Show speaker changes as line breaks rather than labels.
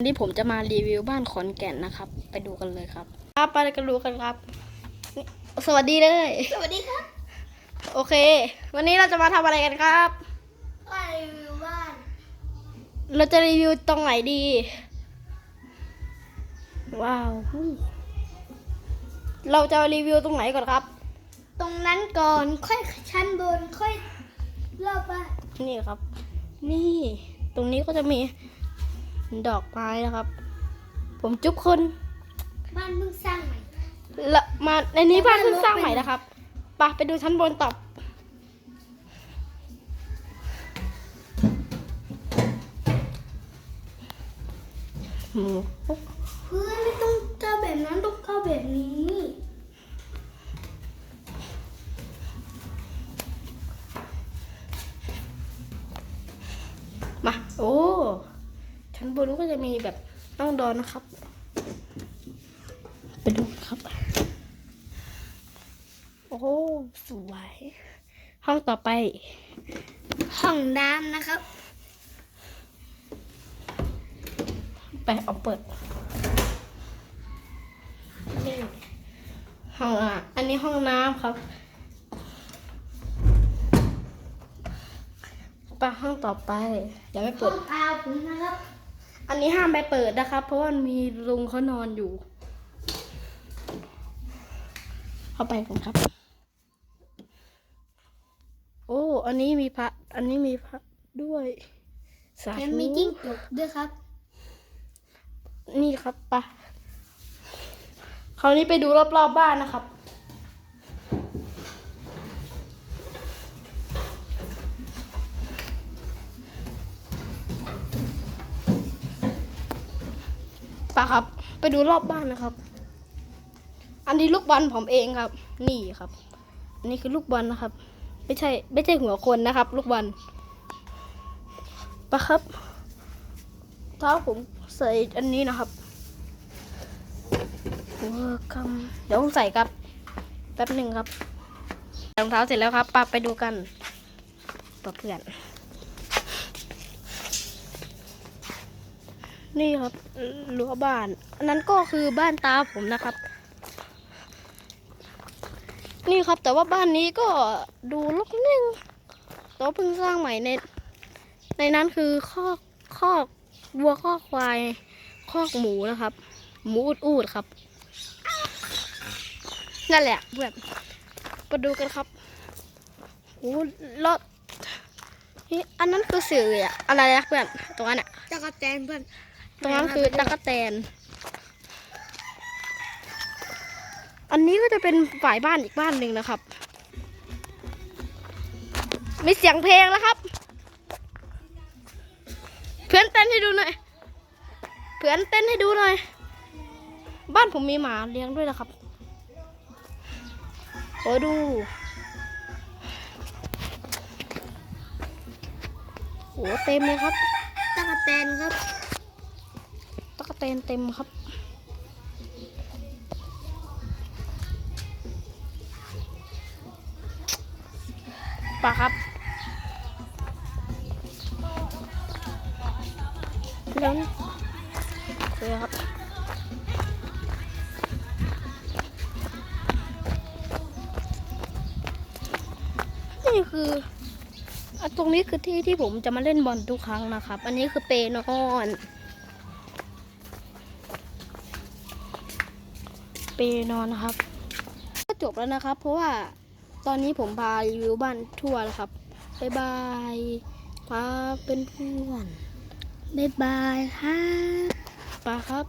วันนี้ผมจะมารีวิวบ้านขอนแก่นนะครับ ไปดูกันเลยครับครับไปกันดูกันครับนี่สวัสดีเลย
สวัสดีครับ
โอเค วันนี้เราจะมาทำอะไรกันครับ
ก็รีวิวบ้าน
เราจะรีวิวตรงไหนดี ว้าว เราจะรีวิวตรงไหนก่อนครับ
ตรงนั้นก่อนค่อยชั้นบนค่อยรอบบ้าน
นี่ครับ นี่ ตรงนี้ก็จะมี ดอกไม้นะครับ ผมจุ๊บคน
บ้านเพิ่งสร้างใหม่
ละมาในนี้
แต่
บ้า
บ้านน
เพิ่งสร้าง
รก
ใหม่
ไปหน่อย
นะครับไปไปดูชั้นบนต่อหมู
เฮ้ยไม่ต้องเจ้าแบบนั้นต้องเข้าแบบนี้
ชั้นบนก็จะมีแบบน้องดอนนะครับ ไปดูครับ โอ้สวย ห้องต่อไป
ห้องน้ำนะครับ
ไปเอาเปิดนี่ห้องอะ อันนี้ห้องน้ำครับไปห้องต่อไปอย่าไม่เปิ
อ
ด
งอาวผมนะครับ
อันนี้ห้ามไปเปิดนะครับ เพราะว่ามีลุงเขานอนอยู่ เข้าไปกันครับ โอ้ อันนี้มีพระ อันนี้มีพระด้วย สา
แถม
ธุ
มีจิ้งจกด้วยครับ
นี่ครับไปะคราวนี้ไปดูรอบๆบบ้านนะครับ ปะครับ ไปดูรอบบ้านนะครับ อันนี้ลูกบอลผมเองครับ นี่ครับอันนี้คือลูกบอลนะครับ ไม่ใช่ ไม่ใช่หัวคนนะครับ ลูกบอลปะครับเท้าผมใส่อันนี้นะครับเวอร์คัมเดี๋ยวผมใส่ครับ แป๊บหนึ่งครับรองเท้าเสร็จแล้วครับปะไปดูกันปะเพื่อน นี่ครับรั้วบ้าน อันนั้นก็คือบ้านตาผมนะครับ นี่ครับแต่ว่าบ้านนี้ก็ดูลกนึงแต่ว่าเพิ่งสร้างใหม่ในในนั้นคือคอกคอกวัวคอกควายคอกหมูนะครับ หมูอูดๆครับ นั่นแหละเพื่อนมาดูกันครับโอ้รถนี่อันนั้นคือสื่ออะอะไรนะเพื่อนตรงนั้นอะ
ตะกะแตนเพื่อน
ตรงนั้นคือตะกแตน อันนี้ก็จะเป็นฝ่ายบ้านอีกบ้านหนึ่งนะครับ มีเสียงเพลงแล้วครับ เพื่อนเต้นให้ดูหน่อย เพื่อนเต้นให้ดูหน่อย บ้านผมมีหมาเลี้ยงด้วยนะครับโอ้ดูโอ้เต็มเลยครับ
ตะกะแตนครับ
ตะกแตนเต็มครับ ปะครับ แล้วโอเคครับนี่คืออะตรงนี้คือที่ที่ผมจะมาเล่นบอลทุกครั้งนะครับ อันนี้คือเปนอน ไปนอนนะครับ ก็จบแล้วนะครับ เพราะว่าตอนนี้ผมพารีวิวบ้านทั่วแล้วครับบ๊ายบายครับเป็นเพื่อน
บ๊ายบายครับ
ปาครับ